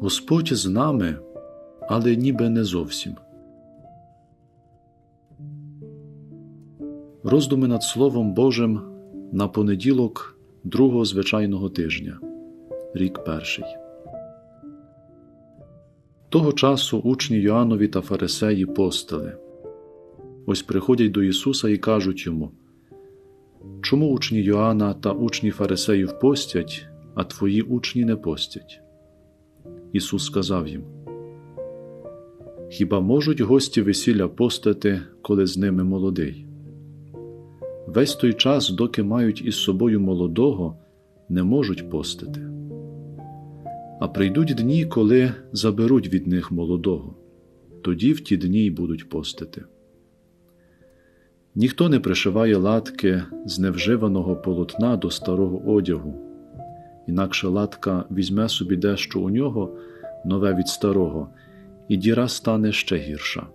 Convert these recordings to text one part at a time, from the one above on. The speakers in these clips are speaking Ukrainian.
Господь з нами, але ніби не зовсім. Роздуми над Словом Божим на понеділок другого звичайного тижня, рік перший. Того часу учні Йоаннові та Фарисеї постили. Ось приходять до Ісуса і кажуть йому Чому учні Йоанна та учні Фарисеїв постять, а твої учні не постять? Ісус сказав їм Хіба можуть гості весілля постати, коли з ними молодий? Весь той час, доки мають із собою молодого, не можуть постити. А прийдуть дні, коли заберуть від них молодого, тоді в ті дні й будуть постити. Ніхто не пришиває латки з невживаного полотна до старого одягу, інакше латка візьме собі дещо у нього нове від старого, і діра стане ще гірша.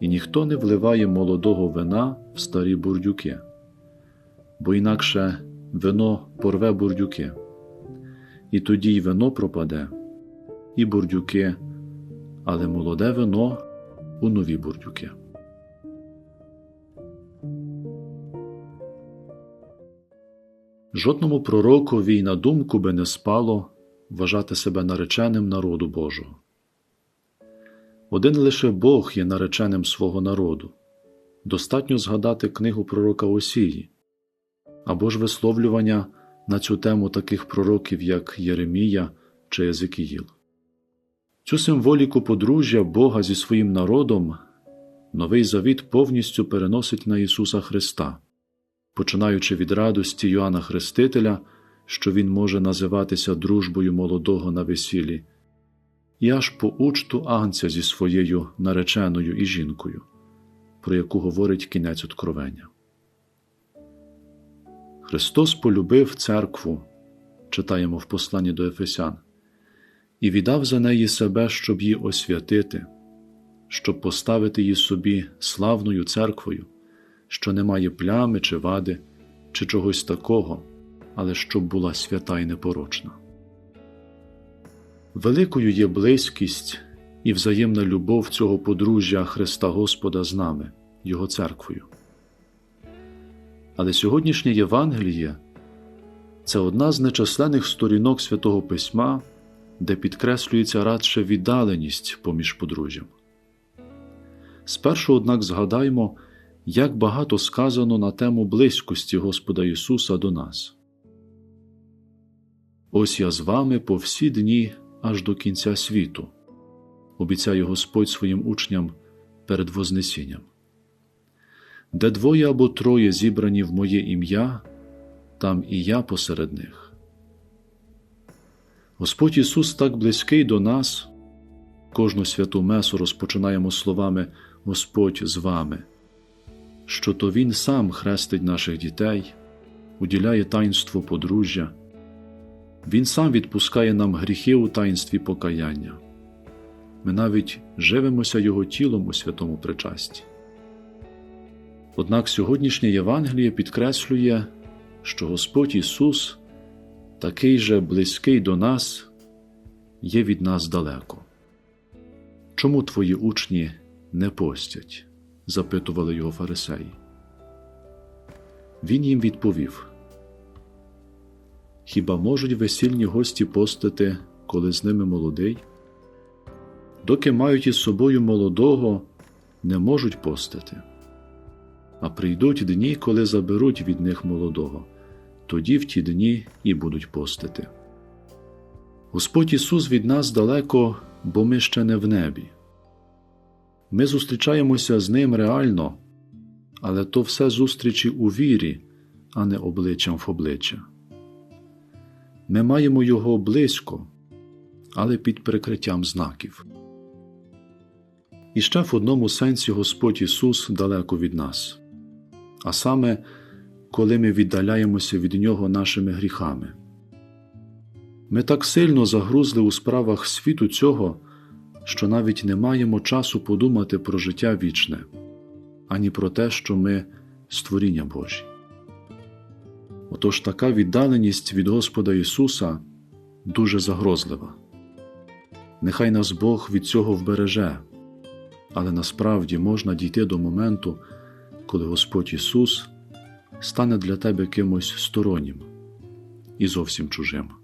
І ніхто не вливає молодого вина в старі бурдюки, бо інакше вино порве бурдюки, і тоді й вино пропаде, і бурдюки, але молоде вино у нові бурдюки. Жодному пророкові й на думку би не спало вважати себе нареченим народу Божого. Один лише Бог є нареченим свого народу. Достатньо згадати книгу пророка Осії або ж висловлювання на цю тему таких пророків, як Єремія чи Езекіїл. Цю символіку подружжя Бога зі своїм народом Новий Завіт повністю переносить на Ісуса Христа, починаючи від радості Йоанна Хрестителя, що Він може називатися дружбою молодого на весіллі, і аж по учту Агнця зі своєю нареченою і жінкою, про яку говорить кінець откровення. Христос полюбив церкву, читаємо в посланні до Ефесян, і віддав за неї себе, щоб її освятити, щоб поставити її собі славною церквою, що не має плями чи вади, чи чогось такого, але щоб була свята і непорочна. Великою є близькість і взаємна любов цього подружжя Христа Господа з нами, Його церквою. Але сьогоднішнє Євангеліє це одна з нечисленних сторінок святого Письма, де підкреслюється радше віддаленість поміж подружжям. Спершу, однак, згадаймо, як багато сказано на тему близькості Господа Ісуса до нас. Ось я з вами по всі дні аж до кінця світу, обіцяє Господь своїм учням перед Вознесінням. Де двоє або троє зібрані в моє ім'я, там і я посеред них. Господь Ісус так близький до нас, кожну святу Месу розпочинаємо словами Господь з вами, що то Він сам хрестить наших дітей, уділяє таїнство подружжя, Він сам відпускає нам гріхи у таїнстві покаяння. Ми навіть живемося Його тілом у святому причасті. Однак сьогоднішнє Євангеліє підкреслює, що Господь Ісус, такий же близький до нас, є від нас далеко. Чому твої учні не постять? Запитували його фарисеї. Він їм відповів: Хіба можуть весільні гості постити, коли з ними молодий? Доки мають із собою молодого, не можуть постити. А прийдуть дні, коли заберуть від них молодого, тоді в ті дні і будуть постити. Господь Ісус від нас далеко, бо ми ще не в небі. Ми зустрічаємося з Ним реально, але то все зустрічі у вірі, а не обличчям в обличчя. Ми маємо Його близько, але під прикриттям знаків. І ще в одному сенсі Господь Ісус далеко від нас, а саме, коли ми віддаляємося від Нього нашими гріхами. Ми так сильно загрузли у справах світу цього, що навіть не маємо часу подумати про життя вічне, ані про те, що ми створіння Божі. Отож така віддаленість від Господа Ісуса дуже загрозлива. Нехай нас Бог від цього вбереже, але насправді можна дійти до моменту, коли Господь Ісус стане для тебе кимось стороннім і зовсім чужим.